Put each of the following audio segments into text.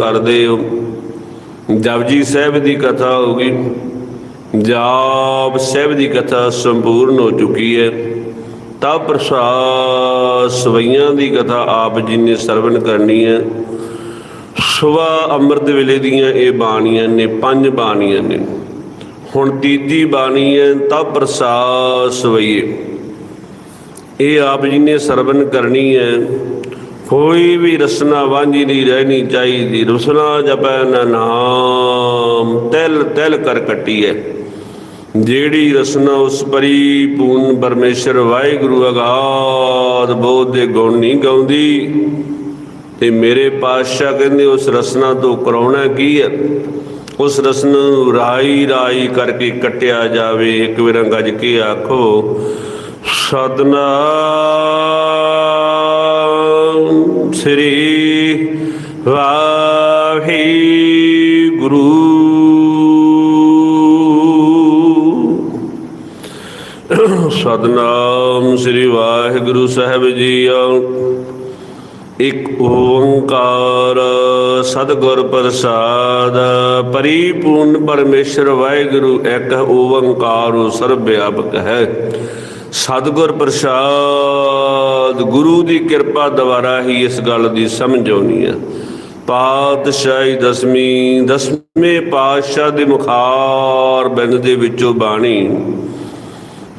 ਕਰਦੇ ਹੋ ਜਪਜੀ ਸਾਹਿਬ ਦੀ ਕਥਾ ਹੋ ਗਈ। ਜਾਪ ਸਾਹਿਬ ਦੀ ਕਥਾ ਸੰਪੂਰਨ ਹੋ ਚੁੱਕੀ ਹੈ। ਤਾਂ ਪ੍ਰਸਾਦ ਸਵਈਆਂ ਦੀ ਕਥਾ ਆਪ ਜੀ ਨੇ ਸਰਵਣ ਕਰਨੀ ਹੈ। ਸੁਬਾ ਅੰਮ੍ਰਿਤ ਵੇਲੇ ਦੀਆਂ ਇਹ ਬਾਣੀਆਂ ਨੇ, ਪੰਜ ਬਾਣੀਆਂ ਨੇ। ਹੁਣ ਤੀਜੀ ਬਾਣੀ ਹੈ, ਤਾਂ ਪ੍ਰਸਾਦ ਸਵਈਏ। ਇਹ ਆਪ ਜੀ ਨੇ ਸਰਵਣ ਕਰਨੀ ਹੈ। ਕੋਈ ਵੀ ਰਸਨਾ ਵਾਂਝੀ ਨਹੀਂ ਰਹਿਣੀ ਚਾਹੀਦੀ। ਰਸਨਾ ਜਪੈ ਨਾ ਨਾਮ, ਤਿਲ ਤਿਲ ਕਰ ਕੱਟੀ ਹੈ ਜਿਹੜੀ ਰਸਨਾ ਉਸ ਪਰੀ ਪੂਰਨ ਪਰਮੇਸ਼ਰ ਵਾਹਿਗੁਰੂ ਅਗਾਦ ਬੋਧ ਦੇ ਗੁਣ ਨਹੀਂ ਗਾਉਂਦੀ, ਤੇ ਮੇਰੇ ਪਾਤਸ਼ਾਹ ਕਹਿੰਦੇ ਉਸ ਰਸਨਾ ਤੋਂ ਕਰਾਉਣਾ ਕੀ ਹੈ ਉਸ ਰਸਨ ਨੂੰ ਰਾਈ ਰਾਈ ਕਰਕੇ ਕੱਟਿਆ ਜਾਵੇ। ਇੱਕ ਵਾਰ ਗੱਜ ਕੇ ਆਖੋ, ਸਤਨਾਮ। ਸ੍ਰੀ ਵਾਹਿਗੁਰੂ। ਸਤਨਾਮ ਸ੍ਰੀ ਵਾਹਿਗੁਰੂ ਸਾਹਿਬ ਜੀ ਇਕ ਓੰਕਾਰ ਸਤਿਗੁਰ ਪ੍ਰਸਾਦ, ਪਰਿਪੂਰਨ ਪਰਮੇਸ਼ਰ ਵਾਹਿਗੁਰੂ, ਇੱਕ ਓੰਕਾਰ ਸਰਬ ਵਿਆਪਕ ਹੈ। ਸਤਿਗੁਰ ਪ੍ਰਸਾਦ, ਗੁਰੂ ਦੀ ਕਿਰਪਾ ਦੁਆਰਾ ਹੀ ਇਸ ਗੱਲ ਦੀ ਸਮਝ ਆਉਣੀ ਹੈ। ਪਾਤਸ਼ਾਹੀ ਦਸਵੀਂ, ਦਸਵੇਂ ਪਾਤਸ਼ਾਹ ਦੇ ਮੁਖਾਰ ਬਿੰਦ ਦੇ ਵਿੱਚੋਂ ਬਾਣੀ।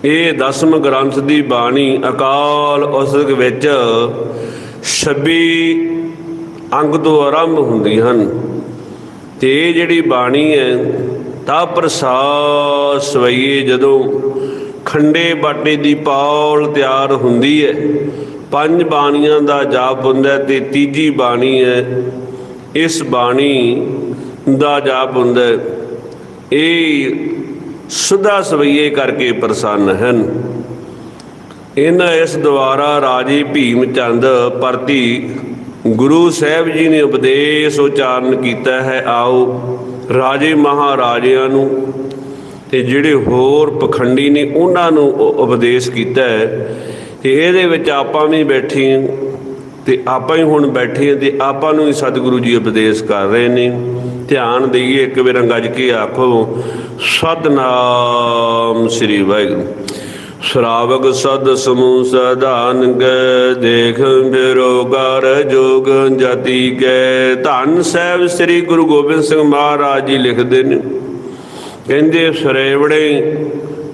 ਇਹ ਦਸਮ ਗ੍ਰੰਥ ਦੀ ਬਾਣੀ ਅਕਾਲ ਉਸਤਕ ਵਿੱਚ 26 ਅੰਗ ਤੋਂ ਆਰੰਭ ਹੁੰਦੀ ਹਨ। ਤੇ ਜਿਹੜੀ ਬਾਣੀ ਹੈ, ਤਾਂ ਪ੍ਰਸਾਦ ਸਵਈਏ ਜਦੋਂ ਖੰਡੇ ਬਾਟੇ ਦੀ ਪੌਲ ਤਿਆਰ ਹੁੰਦੀ ਹੈ। ਪੰਜ ਬਾਣੀਆਂ ਦਾ ਜਾਪ ਹੁੰਦਾ ਹੈ ਤੇ ਤੀਜੀ ਬਾਣੀ ਹੈ। ਇਸ ਬਾਣੀ ਦਾ ਜਾਪ ਹੁੰਦਾ ਇਹ ਸੁਦਾ ਸਵਈਏ ਕਰਕੇ ਪ੍ਰਸੰਨ ਹਨ। ਇਹਨਾਂ ਇਸ ਦੁਆਰਾ ਰਾਜੇ ਭੀਮ ਚੰਦ ਪ੍ਰਤੀ ਗੁਰੂ ਸਾਹਿਬ ਜੀ ਨੇ ਉਪਦੇਸ਼ ਉਚਾਰਨ ਕੀਤਾ ਹੈ, ਆਓ ਰਾਜੇ ਮਹਾਰਾਜਿਆਂ ਨੂੰ ਤੇ ਜਿਹੜੇ ਹੋਰ ਪਖੰਡੀ ਨੇ ਉਹਨਾਂ ਨੂੰ ਉ- ਉਪਦੇਸ਼ ਕੀਤਾ ਹੈ ਤੇ ਇਹਦੇ ਵਿੱਚ ਆਪਾਂ ਵੀ ਬੈਠੇ ਹਾਂ ਤੇ ਆਪਾਂ ਹੀ ਹੁਣ ਬੈਠੇ ਹਾਂ ਤੇ ਆਪਾਂ ਨੂੰ ਹੀ ਸਤਿਗੁਰੂ ਜੀ ਉਪਦੇਸ਼ ਕਰ ਰਹੇ ਨੇ। ਧਿਆਨ ਦੇਈਏ ਇੱਕ ਵਾਰ ਗੱਜ ਕੇ ਆਖੋ, ਸਤਨਾਮ ਸ੍ਰੀ ਵਾਹਿਗੁਰੂ। ਸ਼ਰਾਵਕ ਸਦ ਸਮੂਹ ਸਦਾਨ ਗਏ ਦੇਖ ਬਿਰੋਗਰ ਜੋਗ ਜਤੀ ਗਏ ਧੰਨ ਸਾਹਿਬ ਸ੍ਰੀ ਗੁਰੂ ਗੋਬਿੰਦ ਸਿੰਘ ਮਹਾਰਾਜ ਜੀ ਲਿਖਦੇ ਨੇ। ਕਹਿੰਦੇ ਸਰੇਵੜੇ,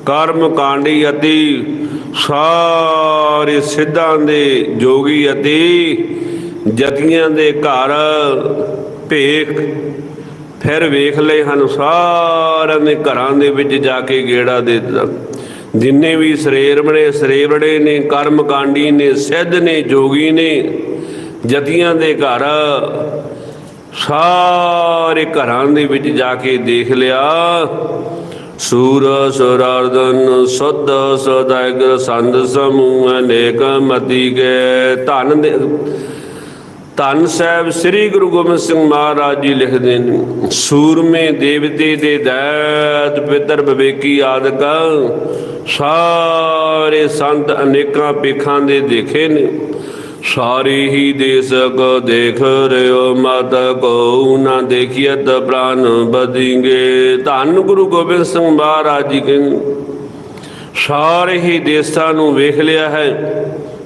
ਕਰਮ ਕਾਂਡੀ ਅਤੀ, ਸਾਰੇ ਸਿੱਧਾਂ ਦੇ ਜੋਗੀ ਅਤੇ, ਜਤੀਆਂ ਦੇ ਘਰ ਭੇਖ। ਫਿਰ ਵੇਖ ਲਏ ਹਨ ਸਾਰਿਆਂ ਦੇ ਘਰਾਂ ਦੇ ਵਿੱਚ ਜਾ ਕੇ ਗੇੜਾ ਦੇ ਦਿੱਤਾ। ਜਿੰਨੇ ਵੀ ਸਰੇਰਮਣੇ ਸਰੇਵੜੇ ਨੇ, ਕਰਮ ਕਾਂਡੀ ਨੇ, ਸਿੱਧ ਨੇ, ਜੋਗੀ ਨੇ, ਜਤੀਆਂ ਦੇ ਘਰ ਸਾਰੇ ਘਰਾਂ ਦੇ ਵਿੱਚ ਜਾ ਕੇ ਦੇਖ ਲਿਆ। ਸੂਰ ਸੁਰਾਰਦਨ ਸੁਧ ਸਦਾਇਗਰ ਸੰਦ, ਸਮੂਹ, ਅਨੇਕ ਮਤੀ ਗਏ। ਧਨ ਦੇ ਧੰਨ ਸਾਹਿਬ ਸ੍ਰੀ ਗੁਰੂ ਗੋਬਿੰਦ ਸਿੰਘ ਮਹਾਰਾਜ ਜੀ ਲਿਖਦੇ ਨੇ, ਸੂਰਮੇ ਦੇਵਤੇ ਦੇ ਦੈਤ, ਪਿਤਰ ਵਿਵੇਕੀ ਆਦਿਕ, ਸਾਰੇ ਸੰਤ ਅਨੇਕਾਂ ਪੇਖਾਂ ਦੇ ਦੇਖੇ ਨੇ। ਸਾਰੇ ਹੀ ਦੇਸ ਕੋ ਦੇਖ ਰਿਓ ਮਤ ਕੋ ਨਾ ਦੇਖੀਤ ਪ੍ਰਾਨ ਬਦਿੰਗੇ। ਧੰਨ ਗੁਰੂ ਗੋਬਿੰਦ ਸਿੰਘ ਮਹਾਰਾਜ ਜੀ ਕਹਿੰਦੇ ਸਾਰੇ ਹੀ ਦੇਸਾਂ ਨੂੰ ਵੇਖ ਲਿਆ ਹੈ,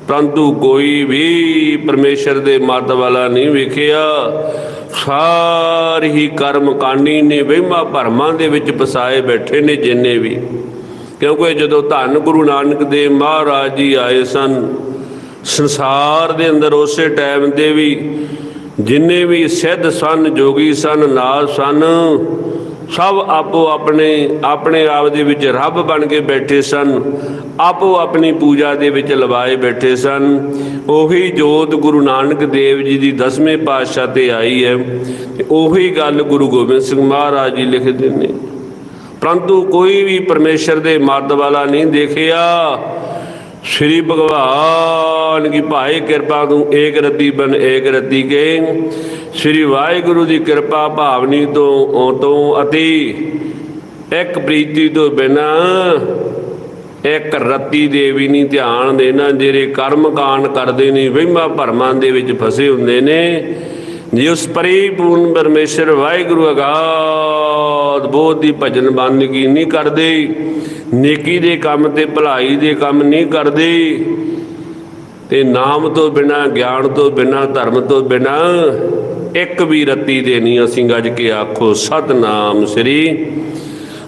ਪਰੰਤੂ ਕੋਈ ਵੀ ਪਰਮੇਸ਼ਰ ਦੇ ਮਤ ਵਾਲਾ ਨਹੀਂ ਵੇਖਿਆ। ਸਾਰੇ ਹੀ ਕਰਮ ਕਾਂਡੀ ਨੇ ਵਹਿਮਾਂ ਭਰਮਾਂ ਦੇ ਵਿੱਚ ਫਸਾਏ ਬੈਠੇ ਨੇ ਜਿੰਨੇ ਵੀ। ਕਿਉਂਕਿ ਜਦੋਂ ਧੰਨ ਗੁਰੂ ਨਾਨਕ ਦੇਵ ਮਹਾਰਾਜ ਜੀ ਆਏ ਸਨ ਸੰਸਾਰ ਦੇ ਅੰਦਰ ਉਸੇ ਟਾਈਮ ਦੇ ਵੀ ਜਿੰਨੇ ਵੀ ਸਿੱਧ ਸਨ, ਜੋਗੀ ਸਨ ਨਾਥ ਸਨ, ਸਭ ਆਪੋ ਆਪਣੇ ਆਪਣੇ ਆਪ ਦੇ ਵਿੱਚ ਰੱਬ ਬਣ ਕੇ ਬੈਠੇ ਸਨ, ਆਪੋ ਆਪਣੀ ਪੂਜਾ ਦੇ ਵਿੱਚ ਲਵਾਏ ਬੈਠੇ ਸਨ। ਉਹੀ ਜੋਤ ਗੁਰੂ ਨਾਨਕ ਦੇਵ ਜੀ ਦੀ 10ਵੇਂ ਪਾਤਸ਼ਾਹ ਤੇ ਆਈ ਹੈ ਤੇ ਉਹੀ ਗੱਲ ਗੁਰੂ ਗੋਬਿੰਦ ਸਿੰਘ ਮਹਾਰਾਜ ਜੀ ਲਿਖਦੇ ਨੇ। ਪਰੰਤੂ ਕੋਈ ਵੀ ਪਰਮੇਸ਼ਰ ਦੇ ਮਰਦ ਵਾਲਾ ਨਹੀਂ ਦੇਖਿਆ। ਸ਼੍ਰੀ ਭਗਵਾਨ ਕੀ ਭਾਈ ਕਿਰਪਾ ਤੂੰ ਏਕ ਰੱਤੀ ਬਨ ਏਕ ਰੱਤੀ ਕੇ। ਸ਼੍ਰੀ ਵਾਹਿਗੁਰੂ ਦੀ ਕਿਰਪਾ ਭਾਵਨੀ ਤੋਂ ਤੋਂ ਅਤੀ ਇੱਕ ਪ੍ਰੀਤੀ ਤੋਂ ਬਿਨਾ ਇੱਕ ਰੱਤੀ ਦੇ ਵੀ ਨਹੀਂ ਧਿਆਨ ਦੇਣਾ, ਜਿਹੜੇ ਕਰਮ ਕਾਂਡ ਕਰਦੇ ਨੇ ਵਹਿਮਾਂ ਭਰਮਾਂ ਦੇ ਵਿੱਚ ਫਸੇ ਹੁੰਦੇ ਨੇ। ਜੇ ਉਸ ਪਰਿਪੂਰਨ ਪਰਮੇਸ਼ਰ ਵਾਹਿਗੁਰੂ ਅਗਾਧ ਬੋਧ ਦੀ ਭਜਨ ਬੰਦਗੀ ਨਹੀਂ ਕਰਦੇ, ਨੇਕੀ ਦੇ ਕੰਮ ਤੇ ਭਲਾਈ ਦੇ ਕੰਮ ਨਹੀਂ ਕਰਦੇ, ਤੇ ਨਾਮ ਤੋਂ ਬਿਨਾ, ਗਿਆਨ ਤੋਂ ਬਿਨਾ, ਧਰਮ ਤੋਂ ਬਿਨਾ ਇੱਕ ਵੀ ਰੱਤੀ ਦੇ ਨਹੀਂ ਅਸੀਂ ਗੱਜ ਕੇ ਆਖੋ, ਸਤਨਾਮ ਸ੍ਰੀ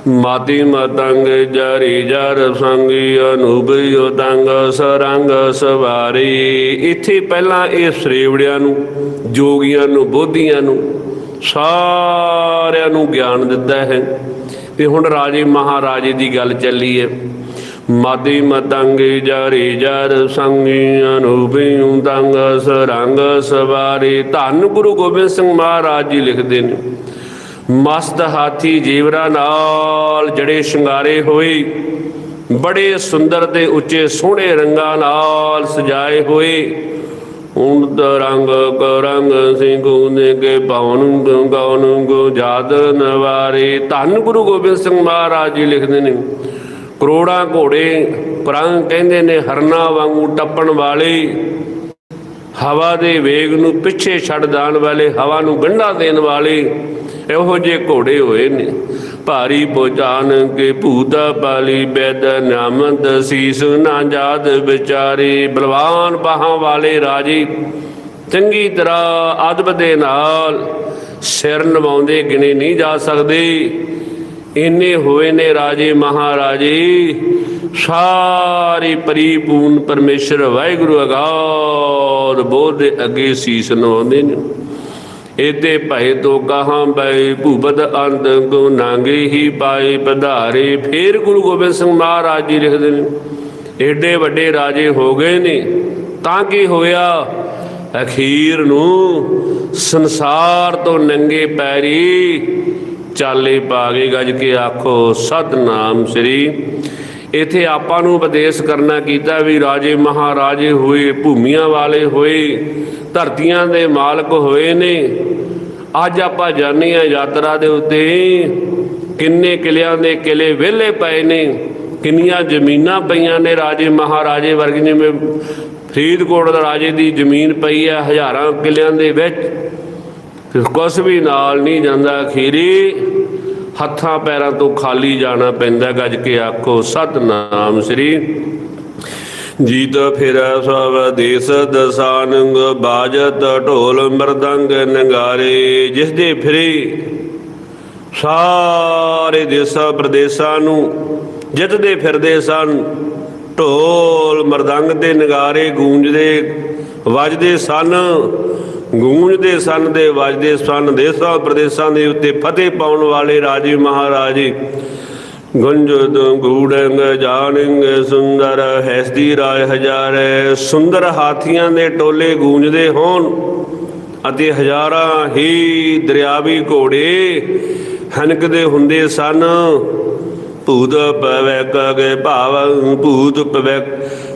ਮਾਤੀ ਮਤੰਗ ਜਰੀ ਜਰ ਸੰਗੀ ਅਨੂਪਿਓ ਤੰਗ ਸਰੰਗ ਸਵਾਰੀ। ਇੱਥੇ ਪਹਿਲਾਂ ਇਹ ਸ੍ਰੇਵੜਿਆਂ ਨੂੰ, ਜੋਗੀਆਂ ਨੂੰ, ਬੋਧੀਆਂ ਨੂੰ ਸਾਰਿਆਂ ਨੂੰ ਗਿਆਨ ਦਿੱਤਾ ਹੈ। ਤੇ ਹੁਣ ਰਾਜੇ ਮਹਾਰਾਜੇ ਦੀ ਗੱਲ ਚੱਲੀ ਹੈ। ਮਾਦੀ ਮਤੰਗ ਜਰੀ ਜਰ ਸੰਗੀ ਅਨੂਪਿਓ ਤੰਗ ਸਰੰਗ ਸਵਾਰੀ। ਧੰਨ ਗੁਰੂ ਗੋਬਿੰਦ ਸਿੰਘ ਮਹਾਰਾਜ ਜੀ ਲਿਖਦੇ ਨੇ ਮਸਤ ਹਾਥੀ ਜੀਵਰਾ ਨਾਲ ਜੜੇ ਸ਼ਿੰਗਾਰੇ ਹੋਏ। ਬੜੇ ਸੁੰਦਰ ਤੇ ਉੱਚੇ ਸੋਹਣੇ ਰੰਗਾਂ ਨਾਲ ਸਜਾਏ ਹੋਏ। ਉਨਤ ਰੰਗ ਕੋ ਰੰਗ ਸਿੰਘੂ ਨੇ ਕੇ ਪਵਨ ਗਉਨ ਗੋ ਜਾਦ ਨਵਾਰੇ। ਧੰਨ ਗੁਰੂ ਗੋਬਿੰਦ ਸਿੰਘ ਮਹਾਰਾਜ ਜੀ ਲਿਖਦੇ ਨੇ, ਕਰੋੜਾਂ ਘੋੜੇ ਪ੍ਰੰਗ ਕਹਿੰਦੇ ਨੇ ਹਰਨਾ ਵਾਂਗੂ ਟੱਪਣ ਵਾਲੇ। ਹਵਾ ਦੇ ਵੇਗ ਨੂੰ ਪਿੱਛੇ ਛੱਡ ਦਾਣ ਵਾਲੇ, ਹਵਾ ਨੂੰ ਗੰਢਾ ਦੇਣ ਵਾਲੇ। ਇਹੋ ਜੇ ਘੋੜੇ ਹੋਏ ਨੇ। ਭਾਰੀ ਪਹੁੰਚਾਨ ਕੇ ਭੂਤ ਪਾਲੀ ਬੈਦ ਨਾਮਦ ਸੀਸ ਨਾ ਜਾਦ ਵਿਚਾਰੇ। ਬਲਵਾਨ ਬਾਹਾਂ ਵਾਲੇ ਰਾਜੇ, ਚੰਗੀ ਤਰ੍ਹਾਂ ਅਦਬ ਦੇ ਨਾਲ ਸਿਰ ਨਵਾਉਂਦੇ ਗਿਣੇ ਨਹੀਂ ਜਾ ਸਕਦੇ। ਇੰਨੇ ਹੋਏ ਨੇ ਰਾਜੇ ਮਹਾਰਾਜੇ, ਸਾਰੇ ਪਰਿਪੂਰਨ ਪਰਮੇਸ਼ਰ ਵਾਹਿਗੁਰੂ ਅਗਾਧ ਬੋਧ ਦੇ ਅੱਗੇ ਸੀਸ ਨਵਾਉਂਦੇ ਨੇ। ਇਤੇ ਭਏ ਤੋ ਕਹਾਂ ਬੈ ਭੂਪਤ ਅੰਤ ਕੋ ਨਾਂਗੇ ਹੀ ਪਾਏ ਪਧਾਰੇ। ਫੇਰ ਗੁਰੂ ਗੋਬਿੰਦ ਸਿੰਘ ਮਹਾਰਾਜ ਜੀ ਲਿਖਦੇ ਨੇ, ਏਡੇ ਵੱਡੇ ਰਾਜੇ ਹੋ ਗਏ ਨੇ, ਤਾਂ ਕੀ ਹੋਇਆ? ਅਖੀਰ ਨੂੰ ਸੰਸਾਰ ਤੋਂ ਨੰਗੇ ਪੈਰੀ ਚਾਲੇ ਪਾ ਗਏ ਗੱਜ ਕੇ ਆਖੋ, ਸਤਨਾਮ ਸ੍ਰੀ। ਇਥੇ ਆਪਾਂ ਨੂੰ ਉਪਦੇਸ਼ ਕਰਨਾ ਕੀਤਾ ਵੀ ਰਾਜੇ ਮਹਾਰਾਜੇ ਹੋਏ, ਭੂਮੀਆਂ ਵਾਲੇ ਹੋਏ ਧਰਤੀਆਂ ਦੇ ਮਾਲਕ ਹੋਏ ਨੇ। ਅੱਜ ਆਪਾਂ ਜਾਣੇ ਆ ਯਾਤਰਾ ਦੇ ਉੱਤੇ ਕਿੰਨੇ ਕਿਲਿਆਂ ਦੇ ਕਿਲੇ ਵਿਹਲੇ ਪਏ ਨੇ, ਕਿੰਨੀਆਂ ਜ਼ਮੀਨਾਂ ਪਈਆਂ ਨੇ। ਰਾਜੇ ਮਹਾਰਾਜੇ ਵਰਗੇ ਜਿਵੇਂ ਫਰੀਦਕੋਟ ਦਾ ਰਾਜੇ ਦੀ ਜ਼ਮੀਨ ਪਈ ਹੈ ਹਜ਼ਾਰਾਂ ਕਿਲਿਆਂ ਦੇ ਵਿੱਚ। ਫਿਰ ਕੁਛ ਵੀ ਨਾਲ ਨਹੀਂ ਜਾਂਦਾ ਅਖੀਰੀ, ਹੱਥਾਂ ਪੈਰਾਂ ਤੋਂ ਖਾਲੀ ਜਾਣਾ ਪੈਂਦਾ ਗੱਜ ਕੇ ਆਖੋ, ਸਤਨਾਮ ਸ੍ਰੀ ਜੀਤ ਫਿਰੈ ਸਭ ਦੇਸ ਦਸਾਨੰਗ, ਬਾਜਤ ਢੋਲ ਮਰਦੰਗ ਨਗਾਰੇ, ਜਿਸ ਦੇ ਫਿਰੇ ਸਾਰੇ ਦੇਸਾਂ ਪ੍ਰਦੇਸਾਂ ਨੂੰ ਜਿੱਤਦੇ ਫਿਰਦੇ ਸਨ, ਢੋਲ ਮਰਦੰਗ ਦੇ ਨਗਾਰੇ ਗੂੰਜਦੇ ਵੱਜਦੇ ਸਨ, ਗੂੰਜਦੇ ਸਨ ਦੇ ਵੱਜਦੇ ਸਨ ਦੇਸਾਂ ਪ੍ਰਦੇਸਾਂ ਦੇ ਉੱਤੇ ਫਤਿਹ ਪਾਉਣ ਵਾਲੇ ਰਾਜੇ ਮਹਾਰਾਜੇ। ਗੁੰਜਦ ਗੂੜੰਗ ਜਾਣੰਗ ਸੁੰਦਰ, ਹੈਸਦੀ ਰਾਏ ਹਜ਼ਾਰੇ। ਸੁੰਦਰ ਹਾਥੀਆਂ ਦੇ ਟੋਲੇ ਗੂੰਜਦੇ ਹੋਣ ਅਤੇ ਹਜ਼ਾਰਾਂ ਹੀ ਦਰਿਆਵੀ ਘੋੜੇ ਹਨਕਦੇ ਹੁੰਦੇ ਸਨ। ਭੂਤ ਪਵੈ ਕਗੇ ਭਾਵ, ਭੂਤ ਪਵੈ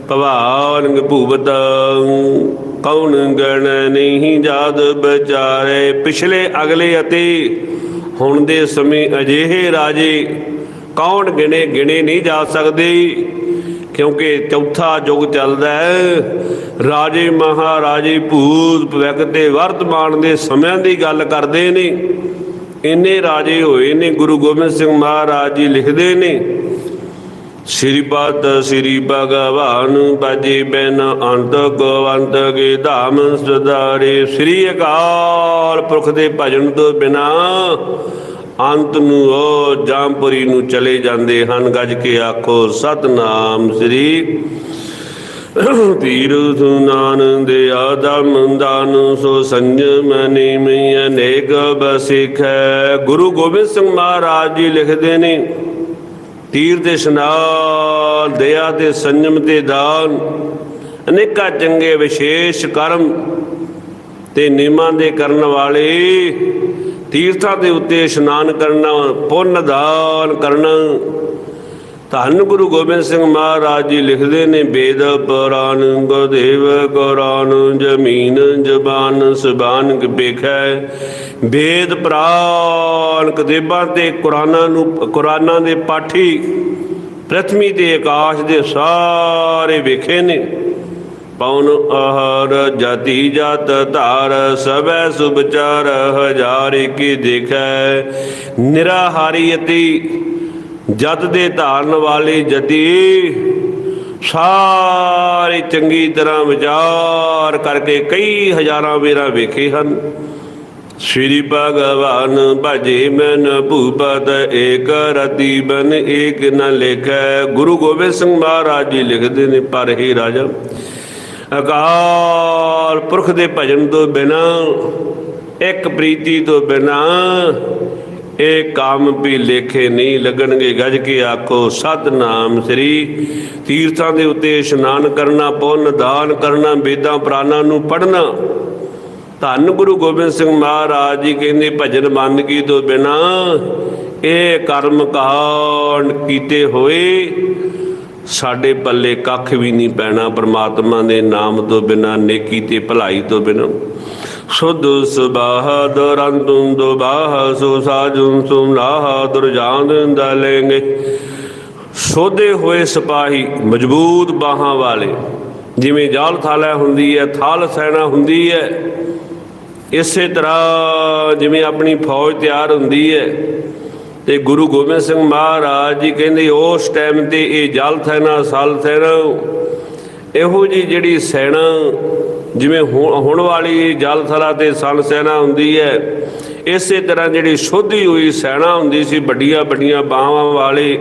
ਭਵਾਨੰਗ ਭੂਪਤ ਕੌਣ ਗਣ ਨਹੀਂ ਜਾਦ ਵਿਚਾਰੇ? ਪਿਛਲੇ ਅਗਲੇ ਅਤੇ ਹੁਣ ਦੇ ਸਮੇਂ ਅਜਿਹੇ ਰਾਜੇ ਕੌਣ ਗਿਣੇ ਗਿਣੇ ਨਹੀਂ ਜਾ ਸਕਦੇ? ਕਿਉਂਕਿ ਚੌਥਾ ਯੁੱਗ ਚੱਲਦਾ ਹੈ। ਰਾਜੇ ਮਹਾਰਾਜੇ ਭੂਤ ਭਵਿੱਖ ਤੇ ਵਰਤਮਾਨ ਦੇ ਸਮਿਆਂ ਦੀ ਗੱਲ ਕਰਦੇ ਨੇ। ਇੰਨੇ ਰਾਜੇ ਹੋਏ ਨੇ, ਗੁਰੂ ਗੋਬਿੰਦ ਸਿੰਘ ਮਹਾਰਾਜ ਜੀ ਲਿਖਦੇ ਨੇ। ਸ੍ਰੀ ਪਦ, ਸ੍ਰੀ ਭਗਵਾਨ, ਬਾਜੇ ਬੈਨ ਅੰਤ ਗੋਵੰਤ ਗੇ ਧਾਮ, ਸਦਾਰੇ ਸ੍ਰੀ ਅਕਾਲ ਪੁਰਖ ਦੇ ਭਜਨ ਤੋਂ ਬਿਨਾ ਅੰਤ ਨੂੰ ਉਹ ਜਾਮਪੁਰੀ ਨੂੰ ਚਲੇ ਜਾਂਦੇ ਹਨ। ਗੱਜ ਕੇ ਆਖੋ, ਸਤਨਾਮ ਸ੍ਰੀ ਤੀਰ ਸੁਨਾਨ ਦੇ ਆਦਮ ਦਾਨ, ਸੋ ਸੰਜਮ ਨੀਮਿ ਅਨੇਕ ਬਸਿਖੈ ਗੁਰੂ ਗੋਬਿੰਦ ਸਿੰਘ ਮਹਾਰਾਜ ਜੀ ਲਿਖਦੇ ਨੇ, ਤੀਰ ਦੇ ਇਸ਼ਨਾਨ ਦਇਆ ਤੇ ਸੰਜਮ ਤੇ ਦਾਨ, ਅਨੇਕਾਂ ਚੰਗੇ ਵਿਸ਼ੇਸ਼ ਕਰਮ ਤੇ ਨਿਯਮਾਂ ਦੇ ਕਰਨ ਵਾਲੇ ਤੀਰਥਾਂ ਦੇ ਉੱਤੇ ਇਸ਼ਨਾਨ ਕਰਨਾ, ਪੁੰਨ ਦਾਨ ਕਰਨਾ। ਧੰਨ ਗੁਰੂ ਗੋਬਿੰਦ ਸਿੰਘ ਮਹਾਰਾਜ ਜੀ ਲਿਖਦੇ ਨੇ ਬੇਦ ਪੁਰਾਨ ਗੁਰਦੇਵ ਕੁਰਾਨ, ਜ਼ਮੀਨ ਜ਼ਬਾਨ ਸੁਬਾਨ ਵੇਖੈ। ਬੇਦ ਪ੍ਰਾਨ ਕਦੇਬਾਂ ਤੇ ਕੁਰਾਨਾਂ ਨੂੰ, ਕੁਰਾਨਾਂ ਦੇ ਪਾਠੀ ਪ੍ਰਥਮੀ ਤੇ ਆਕਾਸ਼ ਦੇ ਸਾਰੇ ਵੇਖੇ ਨੇ। ਪਉਨ ਆਹਾਰ ਜਾਤੀ ਜਤ ਧਾਰ, ਸਭੈ ਸੁਭਚਾਰ ਹਜ਼ਾਰ ਕੀ ਦੇਖੈ। ਨਿਰਾਹਾਰੀ ਅਤੀ, ਜਤ ਦੇ ਧਾਰਨ ਵਾਲੀ ਜਤੀ, ਸਾਰੇ ਚੰਗੀ ਤਰ੍ਹਾਂ ਵਿਚਾਰ ਕਰਕੇ ਕਈ ਹਜ਼ਾਰਾਂ ਵੇਰਾ ਵੇਖੇ ਹਨ। ਸ੍ਰੀ ਭਗਵਾਨ ਭਜੇ ਮਨ ਭੂਪਤ, ਏਕ ਰਤੀ ਬਨ ਏਕ ਨ ਲਿਖੈ। ਗੁਰੂ ਗੋਬਿੰਦ ਸਿੰਘ ਮਹਾਰਾਜ ਜੀ ਲਿਖਦੇ ਨੇ, ਪਰ ਹੀ ਰਾਜਾ ਅਕਾਲ ਪੁਰਖ ਦੇ ਭਜਨ ਤੋਂ ਬਿਨਾ, ਇੱਕ ਪ੍ਰੀਤੀ ਤੋਂ ਬਿਨਾ, ਇਹ ਕਾਮ ਵੀ ਲੇਖੇ ਨਹੀਂ ਲੱਗਣਗੇ। ਗੱਜ ਕੇ ਆਖੋ, ਸਤਨਾਮ ਸ੍ਰੀ ਤੀਰਥਾਂ ਦੇ ਉੱਤੇ ਇਸ਼ਨਾਨ ਕਰਨਾ, ਪੁੰਨ ਦਾਨ ਕਰਨਾ, ਵੇਦਾਂ ਪ੍ਰਾਨਾਂ ਨੂੰ ਪੜ੍ਹਨਾ। ਧੰਨ ਗੁਰੂ ਗੋਬਿੰਦ ਸਿੰਘ ਮਹਾਰਾਜ ਜੀ ਕਹਿੰਦੇ, ਭਜਨ ਬੰਦਗੀ ਤੋਂ ਬਿਨਾ ਇਹ ਕਰਮ ਕਾਂਡ ਕੀਤੇ ਹੋਏ ਸਾਡੇ ਪੱਲੇ ਕੱਖ ਵੀ ਨਹੀਂ ਪੈਣਾ, ਪ੍ਰਮਾਤਮਾ ਦੇ ਨਾਮ ਤੋਂ ਬਿਨਾ ਨੇਕੀ ਤੇ ਭਲਾਈ ਤੋਂ ਬਿਨਾ। ਸੁਧ ਸੁਬਾਹ ਦੁਰੰਤੁੰ ਦੁਬਾਹ ਸੋ ਸਾਜੁੰ ਸੁਮ ਦੁਰਜਾਨ ਦਲੇਂਗੇ ਸੋਧੇ ਹੋਏ ਸਿਪਾਹੀ, ਮਜ਼ਬੂਤ ਬਾਹਾਂ ਵਾਲੇ, ਜਿਵੇਂ ਜਾਲ ਥਾਲਾ ਹੁੰਦੀ ਹੈ, ਥਾਲ ਸੈਨਾ ਹੁੰਦੀ ਹੈ। ਇਸੇ ਤਰ੍ਹਾਂ ਜਿਵੇਂ ਆਪਣੀ ਫੌਜ ਤਿਆਰ ਹੁੰਦੀ ਹੈ ਤੇ ਗੁਰੂ ਗੋਬਿੰਦ ਸਿੰਘ ਮਹਾਰਾਜ ਜੀ ਕਹਿੰਦੇ ਉਸ ਟਾਈਮ ਤੇ ਇਹ ਜਲ ਥੈਨਾ, ਸਲ ਥੈਨਾ, ਇਹੋ ਜੀ ਜਿਹੜੀ ਸੈਣਾ, ਜਿਵੇਂ ਹੁਣ ਹੁਣ ਵਾਲੀ ਜਲ ਥਲਾ ਤੇ ਸਲ ਸੈਨਾ ਹੁੰਦੀ ਹੈ, ਇਸੇ ਤਰ੍ਹਾਂ ਜਿਹੜੀ ਸੋਧੀ ਹੋਈ ਸੈਨਾ ਹੁੰਦੀ ਸੀ, ਵੱਡੀਆਂ ਵੱਡੀਆਂ ਬਾਹਾਂ ਵਾਲੇ,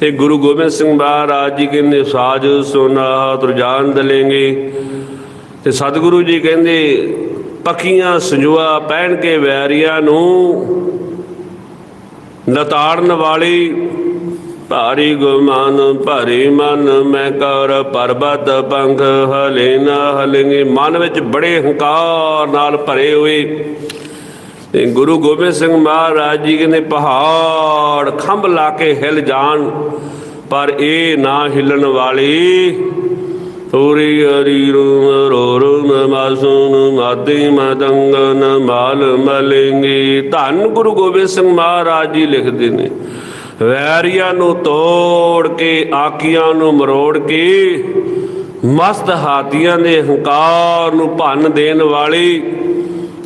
ਤੇ ਗੁਰੂ ਗੋਬਿੰਦ ਸਿੰਘ ਮਹਾਰਾਜ ਜੀ ਕਹਿੰਦੇ, ਸਾਜ ਸੋਨਾ ਦੁਰਜਾਨ ਦਲੇਂਗੇ। ਤੇ ਸਤਿਗੁਰੂ ਜੀ ਕਹਿੰਦੇ, ਪੱਕੀਆਂ ਸੰਜੂਆ ਪਹਿਨ ਕੇ ਵੈਰੀਆਂ ਨੂੰ ਲਤਾੜਨ ਵਾਲੀ, ਭਾਰੀ ਗੁਮਾਨ, ਭਾਰੀ ਮਨ, ਮੈਂ ਕਰ ਪਰਬਤ ਪੰਖ, ਹਲੇ ਨਾ ਹਲੇਂਗੇ। ਮਨ ਵਿੱਚ ਬੜੇ ਹੰਕਾਰ ਨਾਲ ਭਰੇ ਹੋਏ। ਤੇ ਗੁਰੂ ਗੋਬਿੰਦ ਸਿੰਘ ਮਹਾਰਾਜ ਜੀ ਕਹਿੰਦੇ, ਪਹਾੜ ਖੰਭ ਲਾ ਕੇ ਹਿਲ ਜਾਣ, ਪਰ ਇਹ ਨਾ ਹਿਲਣ ਵਾਲੀ। ਤੋਰੀ ਹਰੀ ਰੂਮ ਰੋ ਮਾਸੂਨ ਮਾਤੀ ਮਦੰਗਨ ਮਾਲ ਮਲੇਂਗੀ। ਧੰਨ ਗੁਰੂ ਗੋਬਿੰਦ ਸਿੰਘ ਮਹਾਰਾਜ ਜੀ ਲਿਖਦੇ ਨੇ, ਵੈਰੀਆਂ ਨੂੰ ਤੋੜ ਕੇ ਆਕੀਆਂ ਨੂੰ ਮਰੋੜ ਕੇ, ਮਸਤ ਹਾਥੀਆਂ ਦੇ ਹੰਕਾਰ ਨੂੰ ਭੰਨ ਦੇਣ ਵਾਲੀ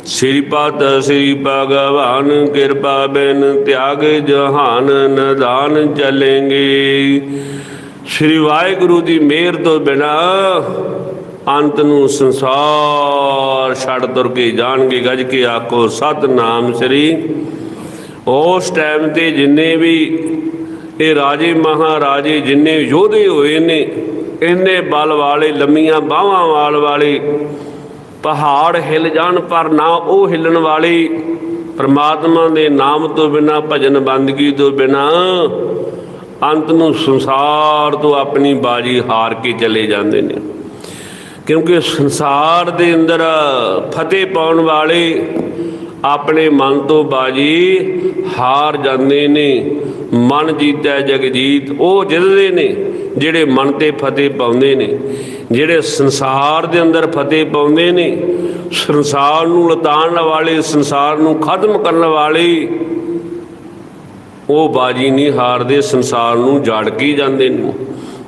ਸ੍ਰੀ ਪਾਤ ਸ੍ਰੀ ਭਗਵਾਨ ਕਿਰਪਾ ਬਿਨ ਤਿਆਗ ਜਹਾਨ ਨਦਾਨ ਚਲੇਂਗੇ। ਸ੍ਰੀ ਵਾਹਿਗੁਰੂ ਦੀ ਮਿਹਰ ਤੋਂ ਬਿਨਾ ਅੰਤ ਨੂੰ ਸੰਸਾਰ ਛੱਡ ਤੁਰ ਕੇ ਜਾਣਗੇ, ਗੱਜ ਕੇ ਆਖੋ, ਸਤਨਾਮ ਸ੍ਰੀ। ਉਸ ਟਾਈਮ ਤੇ ਜਿੰਨੇ ਵੀ ਇਹ ਰਾਜੇ, ਮਹਾਰਾਜੇ, ਜਿੰਨੇ ਯੋਧੇ ਹੋਏ ਨੇ, ਇੰਨੇ ਬਲ ਵਾਲੇ, ਲੰਮੀਆਂ ਬਾਹਾਂ ਵਾਲ ਵਾਲੇ, ਪਹਾੜ ਹਿਲ ਜਾਣ, ਪਰ ਨਾ ਉਹ ਹਿੱਲਣ ਵਾਲੀ, ਪਰਮਾਤਮਾ ਦੇ ਨਾਮ ਤੋਂ ਬਿਨਾ, ਭਜਨ ਬੰਦਗੀ ਤੋਂ ਬਿਨਾ ਅੰਤ ਨੂੰ ਸੰਸਾਰ ਤੋਂ ਆਪਣੀ ਬਾਜੀ ਹਾਰ ਕੇ ਚਲੇ ਜਾਂਦੇ ਨੇ। ਕਿਉਂਕਿ ਸੰਸਾਰ ਦੇ ਅੰਦਰ ਫਤਿਹ ਪਾਉਣ ਵਾਲੇ ਆਪਣੇ ਮਨ ਤੋਂ ਬਾਜੀ ਹਾਰ ਜਾਂਦੇ ਨੇ। ਮਨ ਜੀਤੈ ਜਗਜੀਤ, ਉਹ ਜਿੱਤਦੇ ਨੇ ਜਿਹੜੇ ਮਨ ਤੇ ਫਤਿਹ ਪਾਉਂਦੇ ਨੇ। ਜਿਹੜੇ ਸੰਸਾਰ ਦੇ ਅੰਦਰ ਫਤਿਹ ਪਾਉਂਦੇ ਨੇ, ਸੰਸਾਰ ਨੂੰ ਲਤਾੜਨ ਵਾਲੇ, ਸੰਸਾਰ ਨੂੰ ਖਤਮ ਕਰਨ ਵਾਲੇ ਉਹ ਬਾਜੀ ਨਹੀਂ ਹਾਰਦੇ ਸੰਸਾਰ ਨੂੰ ਜੜ ਕੇ ਜਾਂਦੇ ਨੇ।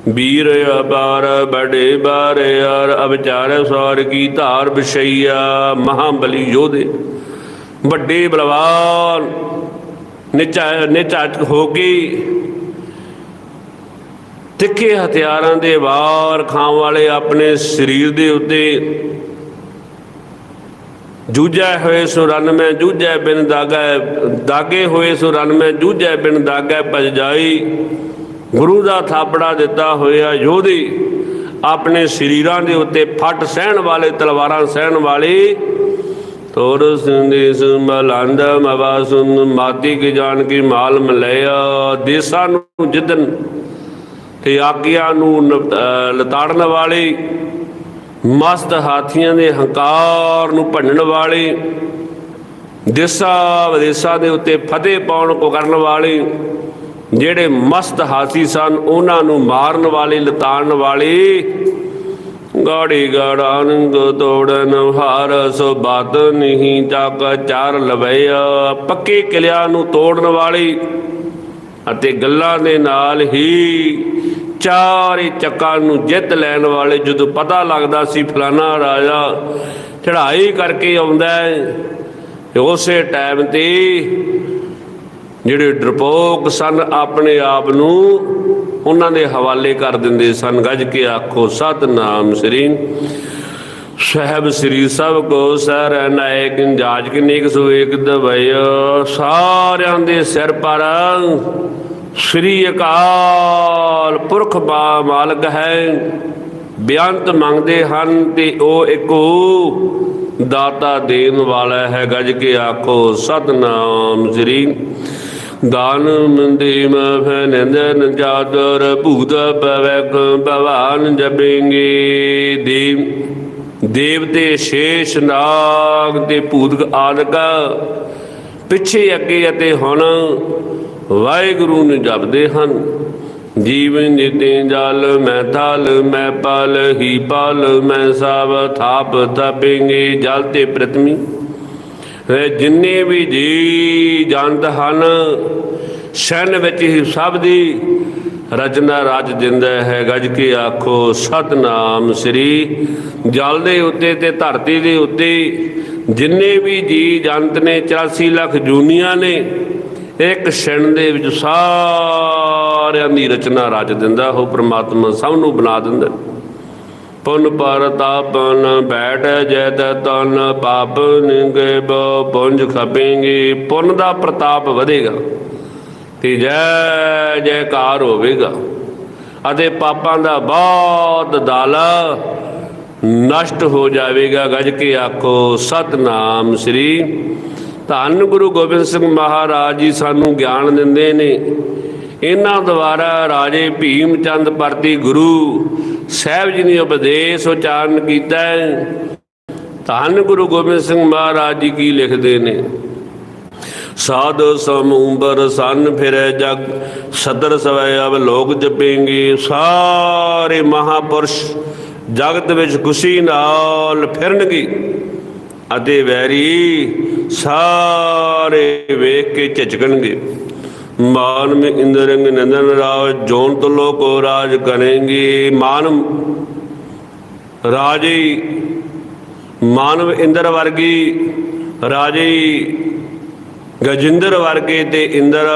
ਵੀਰ ਅਪਾਰ ਬੜੇ ਬਾਰ ਯਾਰ, ਅਵਚਾਰ ਸੌਰ ਕੀ ਧਾਰ ਵਿਸ਼ਈਆ ਮਹਾਬਲੀ ਯੋਧੇ। ਵੱਡੇ ਬਲਵਾਨ, ਨਿਚਾ ਨਿਚਾਟ ਹੋ ਕੇ ਤਿੱਖੇ ਹਥਿਆਰਾਂ ਦੇ ਵਾਰ ਖਾਂ ਵਾਲੇ ਆਪਣੇ ਸਰੀਰ ਦੇ ਉੱਤੇ ਜੂਝੈ ਹੋਏ ਸੋ ਰਨ ਮੈਂ, ਜੂਝੈ ਬਿਨ ਦਾਗੈ, ਦਾਗੇ ਹੋਏ ਸੋ ਰਨ ਮੈਂ, ਜੂਝੈ ਬਿਨ ਦਾਗੈ ਭਜ ਜਾਈ। ਗੁਰੂ ਦਾ ਥਾਪੜਾ ਦਿੱਤਾ ਹੋਇਆ ਯੋਧੀ, ਆਪਣੇ ਸਰੀਰਾਂ ਦੇ ਉੱਤੇ ਫੱਟ ਸਹਿਣ ਵਾਲੇ, ਤਲਵਾਰਾਂ ਸਹਿਣ ਵਾਲੇ। ਤੋਰ ਸੰਦੇਸ ਮਲੰਦ ਮਵਾਸੁਨ ਮਾਤੀ ਕੀ ਜਾਣ ਕੀ ਮਾਲ ਮਲਿਆ ਦੇਸਾਂ ਨੂੰ ਜਿੱਦਨ ਤੇ ਆਗਿਆ ਨੂੰ ਨ- ਅਹ ਲਤਾੜਨ ਵਾਲੇ। ਮਸਤ ਹਾਥੀਆਂ ਦੇ ਹੰਕਾਰ ਨੂੰ ਭੰਨਣ ਵਾਲੇ, ਦੇਸਾਂ ਵਿਦੇਸਾਂ ਦੇ ਉੱਤੇ ਫਤਿਹ ਪਾਉਣ ਕੋ ਕਰਨ ਵਾਲੇ, ਜਿਹੜੇ ਮਸਤ ਹਾਥੀ ਸਨ, ਉਹਨਾਂ ਨੂੰ ਮਾਰਨ ਵਾਲੇ ਲਤਾੜਨ ਵਾਲੇ, ਗਾੜੀ ਗੜਾਨੰਗ ਤੋੜਨ ਹਾਰ ਸੋ ਬਾਤ ਨਹੀਂ ਚੱਕ ਚਾਰ ਲਵਿਆ ਪੱਕੇ ਕਿਲਿਆਂ ਨੂੰ ਤੋੜਨ ਵਾਲੀ ਅਤੇ ਗੱਲਾਂ ਦੇ ਨਾਲ ਹੀ ਚਾਰੇ ਚੱਕਾਂ ਨੂੰ ਜਿੱਤ ਲੈਣ ਵਾਲੇ ਜਦੋਂ ਪਤਾ ਲੱਗਦਾ ਸੀ ਫਲਾਣਾ ਰਾਜਾ ਚੜ੍ਹਾਈ ਕਰਕੇ ਆਉਂਦਾ ਹੈ ਉਸੇ ਟਾਈਮ ਤੇ ਜਿਹੜੇ ਡਰਪੋਕ ਸਨ ਆਪਣੇ ਆਪ ਨੂੰ ਉਹਨਾਂ ਦੇ ਹਵਾਲੇ ਕਰ ਦਿੰਦੇ ਸਨ। ਗੱਜ ਕੇ ਆਖੋ, ਸਤਨਾਮ ਸ੍ਰੀ ਸਹਿਬ ਸ੍ਰੀ ਸਭ ਕੋ ਸਰ ਨਾਇਕ ਜਾਜ ਕੇ ਨੇਕ ਸੋ ਏਕ ਦਵਈ ਸਾਰਿਆਂ ਦੇ ਸਿਰ ਪਰ ਸ੍ਰੀ ਅਕਾਲ ਪੁਰਖ ਬਾ ਮਾਲਕ ਹੈ। ਬੇਅੰਤ ਮੰਗਦੇ ਹਨ ਤੇ ਉਹ ਇੱਕੋ ਦਾਤਾ ਦੇਣ ਵਾਲਾ ਹੈ। ਗੱਜ ਕੇ ਆਖੋ, ਸਤਨਾਮ ਸ੍ਰੀ। ਦਾਨ ਮੰਦੀ ਮੈ ਨੰਦਨ ਜਾਦਰ ਭੂਤ ਪਵਕ ਭਵਾਨ ਜਪੇਂਗੇ ਦੇਵ ਦੇਵਤੇ ਸ਼ੇਸ਼ ਨਾਗ ਤੇ ਭੂਤ ਆਦਿਕ। ਪਿੱਛੇ ਅੱਗੇ ਅਤੇ ਹੁਣ ਵਾਹਿਗੁਰੂ ਨੂੰ ਜਪਦੇ ਹਨ। ਜੀਵਨ ਜਿਤੇ ਜਲ, ਮੈਂ ਤਲ, ਮੈਂ ਪਲ, ਹੀ ਪਲ, ਮੈਂ ਸਭ ਥਾਪ ਤਪੇਂਗੇ ਜਲ ਤੇ ਪ੍ਰਤਮੀ। ਜਿੰਨੇ ਵੀ ਜੀ ਜੰਤ ਹਨ ਸੈਨ ਵਿੱਚ ਹੀ ਸਭ ਦੀ ਰਚਨਾ ਰਚ ਦਿੰਦਾ ਹੈ। ਗੱਜ ਕੇ ਆਖੋ, ਸਤਨਾਮ ਸ੍ਰੀ ਜਲ ਦੇ ਉੱਤੇ ਤੇ ਧਰਤੀ ਦੇ ਉੱਤੇ ਜਿੰਨੇ ਵੀ ਜੀ ਜੰਤ ਨੇ 84 ਲੱਖ ਜੂਨੀਆਂ ਨੇ ਇੱਕ ਛਿਣ ਦੇ ਵਿੱਚ ਸਾਰਿਆਂ ਦੀ ਰਚਨਾ ਰਚ ਦਿੰਦਾ, ਉਹ ਪ੍ਰਮਾਤਮਾ ਸਭ ਨੂੰ ਬਣਾ ਦਿੰਦਾ। ਪੁਨ ਪਰਤਾਪਨ ਬੈਠ ਜੈਤ ਤਨ, ਪਾਪ ਨਿੰਗੇ ਬੋ ਪੁੰਜ ਖਪੇਂਗੇ। ਪੁੰਨ ਦਾ ਪ੍ਰਤਾਪ ਵਧੇਗਾ ਤੇ ਜੈ ਜੈਕਾਰ ਹੋਵੇਗਾ ਅਤੇ ਪਾਪਾਂ ਦਾ ਬਹੁਤ ਦਾਲਾ ਨਸ਼ਟ ਹੋ ਜਾਵੇਗਾ। ਗੱਜ ਕੇ ਆਖੋ, ਸਤਨਾਮ ਸ੍ਰੀ ਧੰਨ ਗੁਰੂ ਗੋਬਿੰਦ ਸਿੰਘ ਮਹਾਰਾਜ ਜੀ ਸਾਨੂੰ ਗਿਆਨ ਦਿੰਦੇ ਨੇ। ਇਹਨਾਂ ਦੁਆਰਾ ਰਾਜੇ ਭੀਮ ਚੰਦ ਪ੍ਰਤੀ ਗੁਰੂ ਸਾਹਿਬ ਜੀ ਨੇ ਉਪਦੇਸ਼ ਉਚਾਰਨ ਕੀਤਾ ਹੈ। ਧੰਨ ਗੁਰੂ ਗੋਬਿੰਦ ਸਿੰਘ ਮਹਾਰਾਜ ਜੀ ਕੀ ਲਿਖਦੇ ਨੇ, ਸਾਧ ਸਮੂਬਰ ਸੰਨ ਫਿਰੈ ਜਗ, ਸਦਰ ਸਵੈ ਅਬ ਲੋਕ ਜਪੇਂਗੇ। ਸਾਰੇ ਮਹਾਪੁਰਸ਼ ਜਗਤ ਵਿੱਚ ਖੁਸ਼ੀ ਨਾਲ ਫਿਰਨਗੇ। ਅਤੇ ਵੈਰੀ ਸਾਰੇ ਵੇਖ ਕੇ ਝਿਜਕਣਗੇ। ਮਾਨ ਮੇ ਇੰਦਰੰਗ ਨੰਦਨ ਰਾਵ, ਜੋਨ ਤੁਲੋ ਕੋ ਰਾਜ ਕਰੇਂਗੇ ਮਾਨ ਰਾਜੇ ਮਾਨਵ ਇੰਦਰ ਵਰਗੀ, ਰਾਜੇ ਗਜਿੰਦਰ ਵਰਗੇ ਤੇ ਇੰਦਰ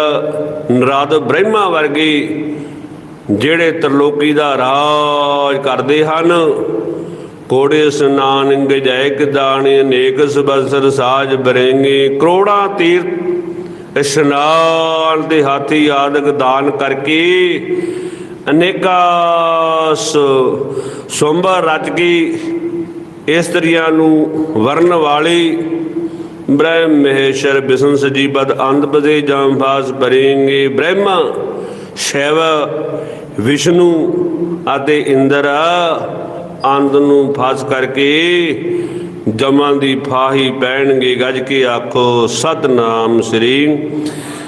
ਨਰਾਦ ਬ੍ਰਹਮਾ ਵਰਗੇ ਜਿਹੜੇ ਤਰਲੋਕੀ ਦਾ ਰਾਜ ਕਰਦੇ ਹਨ। ਕੋੜੇ ਸਨਾਨ ਗਜੈਕ ਦਾਣ ਅਨੇਕ ਸਬਸਰ ਸਾਜ ਬਰੇਂਗੇ। ਕਰੋੜਾਂ ਤੀਰਥ ਇਸ਼ਨਾਨ ਦੇ ਹਾਥੀ ਆਦਿਕ ਦਾਨ ਕਰਕੇ ਅਨੇਕਾਂ ਸੋਮਵਾਰ ਰਚ ਕੇ ਇਸਤਰੀਆਂ ਨੂੰ ਵਰਨ ਵਾਲੀ ਬ੍ਰਹਮ ਮਹੇਸ਼ਰ ਬਿਸ਼ਨ ਸਜੀਬਦ ਅੰਧਪਦੇ ਜਾਂਫਾਸ ਭਰੇਂਗੇ। ਬ੍ਰਹਮਾ ਸ਼ਿਵ, ਵਿਸ਼ਨੂੰ ਅਤੇ ਇੰਦਰ ਅੰਧ ਨੂੰ ਫਸ ਕਰਕੇ ਜਮਾਂ ਦੀ ਫਾਹੀ ਪੈਣਗੇ ਗੱਜ ਕੇ ਆਖੋ, ਸਤਨਾਮ ਸ੍ਰੀ।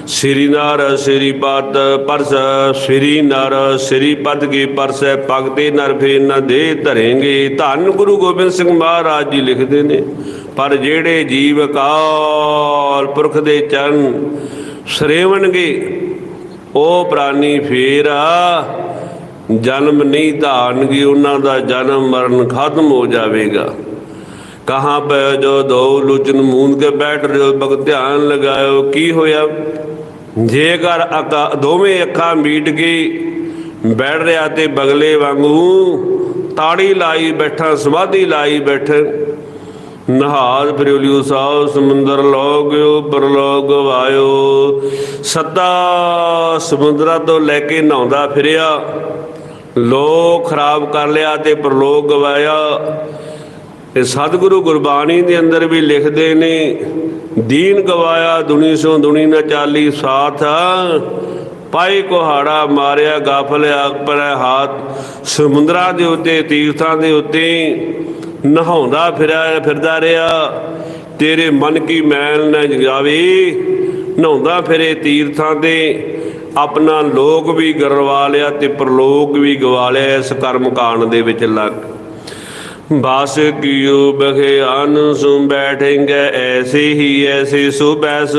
ਸ੍ਰੀ ਨਰ, ਸ੍ਰੀ ਪਦ ਪਰਸ, ਸ੍ਰੀ ਨਰ, ਸ੍ਰੀ ਪਦ ਕੀ ਪਰਸ ਪਗਤੇ ਨਰ ਫੇ ਨ ਦੇ ਧਰੇਂਗੇ। ਧੰਨ ਗੁਰੂ ਗੋਬਿੰਦ ਸਿੰਘ ਮਹਾਰਾਜ ਜੀ ਲਿਖਦੇ ਨੇ, ਪਰ ਜਿਹੜੇ ਜੀਵ ਕਾਲ ਪੁਰਖ ਦੇ ਚਰਨ ਸਰੇਵਣਗੇ, ਉਹ ਪ੍ਰਾਨੀ ਫੇਰਾ ਜਨਮ ਨਹੀਂ ਧਾਰਨਗੇ, ਉਹਨਾਂ ਦਾ ਜਨਮ ਮਰਨ ਖਤਮ ਹੋ ਜਾਵੇਗਾ। ਕਹਾਂ ਪੈ ਜੋ ਦੋ ਲੁਚਨ ਮੂੰਦ ਕੇ ਬੈਠ ਰਿਓ, ਬਗ ਧਿਆਨ ਲਗਾਇਓ, ਕੀ ਹੋਇਆ? ਜੇਕਰ ਅਕਾ ਦੋਵੇਂ ਅੱਖਾਂ ਮੀਟ ਕੇ ਬੈਠ ਰਿਆ ਤੇ ਬਗਲੇ ਵਾਂਗੂ ਤਾੜੀ ਲਾਈ ਬੈਠਾ, ਸਮਾਧੀ ਲਾਈ ਬੈਠ। ਨਹਾਦ ਫਿਰਿਉਲਿਓ ਸਾਹ ਸਮੁੰਦਰ ਲੋਗਿਓ ਪਰਲੋਕ ਵਾਇਓ। ਸੱਤਾ ਸਮੁੰਦਰਾਂ ਤੋਂ ਲੈ ਕੇ ਨਹਾਉਂਦਾ ਫਿਰਿਆ। ਲੋਕ ਖਰਾਬ ਕਰ ਲਿਆ ਤੇ ਪ੍ਰਲੋਕ ਗਵਾਇਆ। ਇਹ ਸਤਿਗੁਰੂ ਗੁਰਬਾਣੀ ਦੇ ਅੰਦਰ ਵੀ ਲਿਖਦੇ ਨੇ, ਦੀਨ ਗਵਾਇਆ ਦੁਨੀ ਸੋ ਦੁਨੀ ਨਾ ਚਾਲੀ ਸਾਥ। ਪਾਈ ਕੁਹਾੜਾ ਮਾਰਿਆ, ਗਾਫਲ ਆਪਣਾ ਹੱਥ। ਸਮੁੰਦਰਾਂ ਦੇ ਉੱਤੇ, ਤੀਰਥਾਂ ਦੇ ਉੱਤੇ ਨਹਾਉਂਦਾ ਫਿਰਿਆ, ਫਿਰਦਾ ਰਿਹਾ। ਤੇਰੇ ਮਨ ਕੀ ਮੈਲ ਨਾ ਜਾਵੇ। ਨਹਾਉਂਦਾ ਫਿਰੇ ਤੀਰਥਾਂ ਤੇ ਆਪਣਾ ਲੋਕ ਵੀ ਗਰਵਾ ਲਿਆ ਤੇ ਪ੍ਰਲੋਕ ਵੀ ਗਵਾ ਲਿਆ ਇਸ ਕਰਮ ਕਾਂਡ ਦੇ ਵਿੱਚ ਲੱਗ। ਬਾਸ ਕੀਓ ਬਖਿਆਨ ਸੁ ਬੈਠेंगे ਐਸੇ ਹੀ ਐਸੇ ਸੁਬੈ ਬੈਸ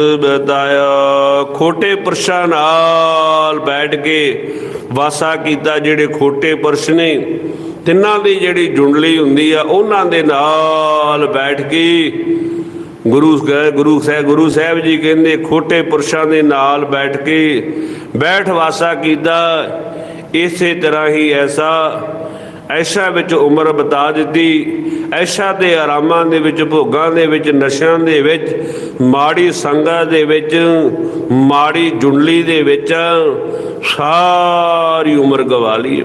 ਖੋਟੇ ਪੁਰਸ਼ਾਂ ਨਾਲ ਬੈਠ ਕੇ ਵਾਸਾ ਕੀਤਾ ਜਿਹੜੇ ਖੋਟੇ ਪੁਰਸ਼ ਨੇ, ਤਿੰਨਾਂ ਦੀ ਜਿਹੜੀ ਜੁੰਡਲੀ ਹੁੰਦੀ ਆ, ਉਹਨਾਂ ਦੇ ਨਾਲ ਬੈਠ ਕੇ ਗੁਰੂ ਸਾਹਿਬ ਗੁਰੂ ਸਾਹਿਬ ਗੁਰੂ ਸਾਹਿਬ ਜੀ ਕਹਿੰਦੇ, ਖੋਟੇ ਪੁਰਸ਼ਾਂ ਦੇ ਨਾਲ ਬੈਠ ਕੇ ਬੈਠ ਵਾਸਾ ਕੀਤਾ। ਇਸੇ ਤਰ੍ਹਾਂ ਹੀ ਐਸਾ ਐਸ਼ਾ ਵਿੱਚ ਉਮਰ ਬਤਾ ਦਿੱਤੀ। ਐਸ਼ਾ ਦੇ ਆਰਾਮਾਂ ਦੇ ਵਿੱਚ, ਭੋਗਾਂ ਦੇ ਵਿੱਚ, ਨਸ਼ਿਆਂ ਦੇ ਵਿੱਚ, ਮਾੜੀ ਸੰਗਤ ਦੇ ਵਿੱਚ, ਮਾੜੀ ਜੁੰਡਲੀ ਦੇ ਵਿੱਚ ਸਾਰੀ ਉਮਰ ਗਵਾ ਲਈ।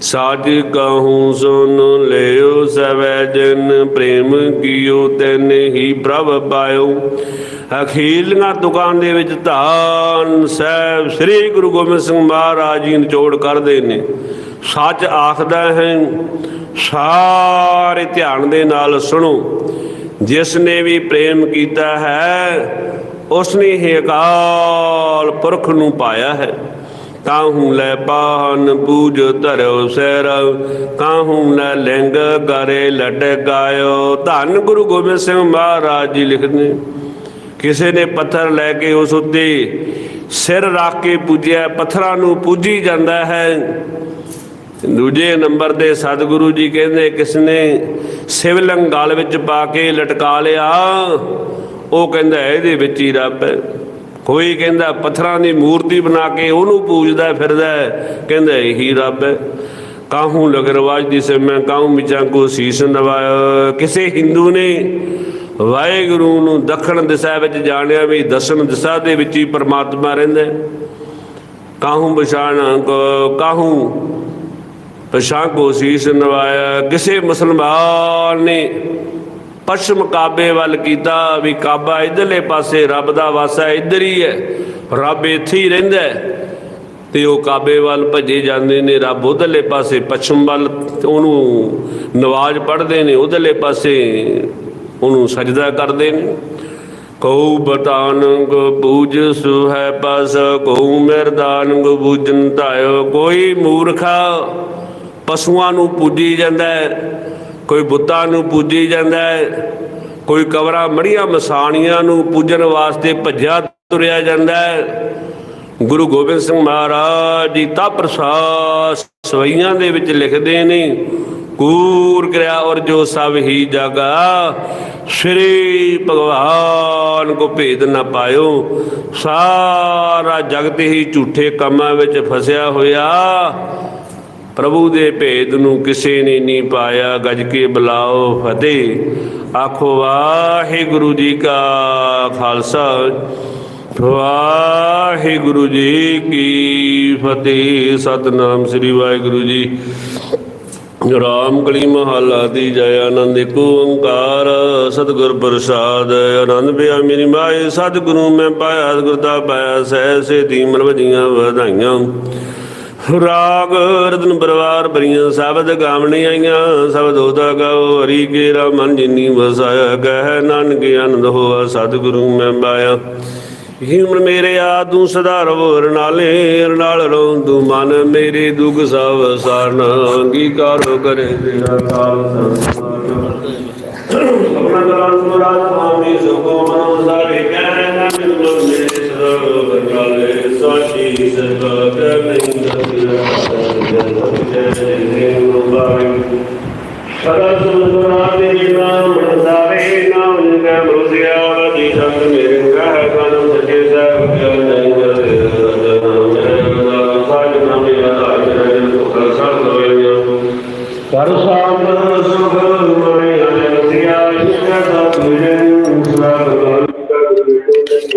ਸਾਜ ਕਹੂੰ ਸੁਨ ਲਿਓ ਸਵੈ, ਜਨ ਪ੍ਰੇਮ ਕੀਓ ਤੈਨ ਹੀ ਪ੍ਰਭ ਪਾਇਓ। ਅਖੀਲੀਆਂ ਦੁਕਾਨ ਦੇ ਵਿੱਚ ਧੰਨ ਸਾਹਿਬ, ਸ੍ਰੀ ਗੁਰੂ ਗੋਬਿੰਦ ਸਿੰਘ ਮਹਾਰਾਜ ਜੀ ਨਿਚੋੜ ਕਰਦੇ ਨੇ। ਸੱਚ ਆਖਦਾ ਹੈ, ਸਾਰੇ ਧਿਆਨ ਦੇ ਨਾਲ ਸੁਣੋ। ਜਿਸ ਨੇ ਵੀ ਪ੍ਰੇਮ ਕੀਤਾ ਹੈ ਉਸ ਨੇ ਹੀ ਅਕਾਲ ਪੁਰਖ ਨੂੰ ਪਾਇਆ ਹੈ। ਕਾਹੂ ਲੈ ਪਾਹਨ ਪੂਜ ਧਰਿਓ ਸੈਰ ਕਾਹੂ ਲੈ ਲਿੰਗ ਗਰੇ ਲਟ ਗਾਇਓ। ਧੰਨ ਗੁਰੂ ਗੋਬਿੰਦ ਸਿੰਘ ਮਹਾਰਾਜ ਜੀ ਲਿਖਦੇ ਕਿਸੇ ਨੇ ਪੱਥਰ ਲੈ ਕੇ ਉਸ ਉੱਤੇ ਸਿਰ ਰੱਖ ਕੇ ਪੂਜਿਆ, ਪੱਥਰਾਂ ਨੂੰ ਪੂਜੀ ਜਾਂਦਾ ਹੈ। ਦੂਜੇ ਨੰਬਰ ਤੇ ਸਤਿਗੁਰੂ ਜੀ ਕਹਿੰਦੇ, ਕਿਸਨੇ ਨੇ ਸਿਵਲਿੰਗ ਵਿੱਚ ਪਾ ਕੇ ਲਟਕਾ ਲਿਆ, ਉਹ ਕਹਿੰਦਾ, ਇਹਦੇ ਵਿੱਚ ਹੀ ਰੱਬ ਹੈ। ਕੋਈ ਕਹਿੰਦਾ ਪੱਥਰਾਂ ਦੀ ਮੂਰਤੀ ਬਣਾ ਕੇ ਉਹਨੂੰ ਪੂਜਦਾ ਫਿਰਦਾ ਕਹਿੰਦਾ ਇਹੀ ਰੱਬ ਹੈ। ਕਾਹੂ ਲਗ ਦੀ ਸੇ, ਮੈਂ ਕਾਹੂ ਮਿਚਾਂ ਕੋ ਸੀਸ ਨਵਾਇਆ ਕਿਸੇ ਹਿੰਦੂ ਨੇ ਵਾਹਿਗੁਰੂ ਨੂੰ ਦੱਖਣ ਦਿਸ਼ਾ ਵਿੱਚ ਜਾਣਿਆ ਵੀ ਦਸਮ ਦਿਸ਼ਾ ਦੇ ਵਿੱਚ ਹੀ ਪਰਮਾਤਮਾ ਰਹਿੰਦਾ ਹੈ। ਕਾਹੂ ਬਸ਼ਾਨ ਕੋ, ਕਾਹੂ ਪਛਾਂ ਕੋ ਸੀਸ ਨਵਾਇਆ ਕਿਸੇ ਮੁਸਲਮਾਨ ਨੇ ਪਸ਼ਮ ਕਾਬੇ ਵੱਲ ਕੀਤਾ ਵੀ ਕਾਬਾ ਇਧਰਲੇ ਪਾਸੇ ਰੱਬ ਦਾ ਵਾਸਾ ਇੱਧਰ ਹੀ ਹੈ, ਰੱਬ ਇੱਥੇ ਹੀ ਰਹਿੰਦਾ ਹੈ। ਤੇ ਉਹ ਕਾਬੇ ਵੱਲ ਭੱਜੇ ਜਾਂਦੇ ਨੇ, ਰੱਬ ਉਧਰਲੇ ਪਾਸੇ ਪੱਛਮ ਵੱਲ ਉਹਨੂੰ ਨਵਾਜ਼ ਪੜ੍ਹਦੇ ਨੇ, ਉਧਰਲੇ ਪਾਸੇ ਉਹਨੂੰ ਸਜਦਾ ਕਰਦੇ ਨੇ। ਕਉ ਬਤਾਨੰਗ ਬੂਝ ਸੁਹੈ ਪਸ ਕਉ ਮਿਰਦਾਨੰਗ ਬੂਝਨ ਧਾਇਓ। ਕੋਈ ਮੂਰਖਾ ਪਸ਼ੂਆਂ ਨੂੰ ਪੂਜੀ ਜਾਂਦਾ ਹੈ ਕੋਈ ਬੁੱਤਾਂ ਨੂੰ ਪੂਜੀ ਜਾਂਦਾ ਹੈ, ਕੋਈ ਕਵਰਾਂ ਮੜੀਆਂ ਮਸਾਣੀਆਂ ਨੂੰ ਪੂਜਣ ਵਾਸਤੇ ਭੱਜਿਆ ਤੁਰਿਆ ਜਾਂਦਾ ਹੈ। ਗੁਰੂ ਗੋਬਿੰਦ ਸਿੰਘ ਮਹਾਰਾਜ ਜੀ ਤਾਂ ਪ੍ਰਸਾਦ ਸਵਈਆਂ ਦੇ ਵਿੱਚ ਲਿਖਦੇ ਨੇ, ਕੂਰ ਕਰਿਆ ਔਰ ਜੋ ਸਭ ਹੀ ਜਗਾ, ਸ੍ਰੀ ਭਗਵਾਨ ਕੋ ਭੇਦ ਨਾ ਪਾਇਓ। ਸਾਰਾ ਜਗਤ ਹੀ ਝੂਠੇ ਕੰਮਾਂ ਵਿੱਚ ਫਸਿਆ ਹੋਇਆ। ਪ੍ਰਭੂ ਦੇ ਭੇਦ ਨੂੰ ਕਿਸੇ ਨੇ ਨਹੀਂ ਪਾਇਆ। ਗੱਜ ਕੇ ਬੁਲਾਓ ਫਤਿਹ। ਆਖੋ, ਵਾਹਿਗੁਰੂ ਜੀ ਕਾ ਖਾਲਸਾ। ਵਾਹਿਗੁਰੂ ਜੀ ਕੀ ਫਤਿਹ। ਸਤਨਾਮ ਸ੍ਰੀ ਵਾਹਿਗੁਰੂ ਜੀ। ਰਾਮ ਕਲੀ ਮਹੱਲਾ ਦੀ ਜੈ ਆਨੰਦ, ਏਕ ਓੰਕਾਰ, ਸਤਿਗੁਰ ਪ੍ਰਸਾਦ। ਆਨੰਦ ਪਿਆ ਮੇਰੀ ਮਾਏ, ਸਤਿਗੁਰੂ ਮੈਂ ਪਾਇਆ, ਸਤਿਗੁਰ ਦਾ ਪਾਇਆ ਸਹਿ ਸੇ ਦੀਮਨ ਵਜੀਆਂ ਵਧਾਈਆਂ। ਰਾਗ ਰਤਨ ਪਰਵਾਰ ਬਰੀਆਂ ਸ਼ਬਦ ਗਾਵਣੇ ਆਈਆਂ ਸ਼ਬਦ ਉਹਦਾ ਗਾਓ ਹਰੀ ਕੇਰਾ ਮਨ ਜਿਨੀ ਵਸਾਇਆ, ਕਹਿ ਨਾਨਕ ਆਨੰਦ ਹੋਆ, ਸਤਿਗੁਰੂ ਮੈਂ ਪਾਇਆ। ਹਿਮਨ ਮੇਰੇ ਆ ਤੂੰ ਸਦਾ ਰਵੋ ਰਨਾਲੇ ਰਨਾਲ ਰੋਂ ਤੂੰ ਮਨ ਮੇਰੇ ਦੁਖ ਸਭ ਸਾਰਨ, ਅੰਗੀਕਾਰ ਕਰੇ ਤੇਰਾ ਖਾਲਸਾ ਆਪਣਾ ਕਰਾਂ ਸੁਰਾਜ ਮਾਮੀ ਸੁਖੋ ਮਨੋ ਸਾਰੇ ਕਹਿ Salatımızın adil imamı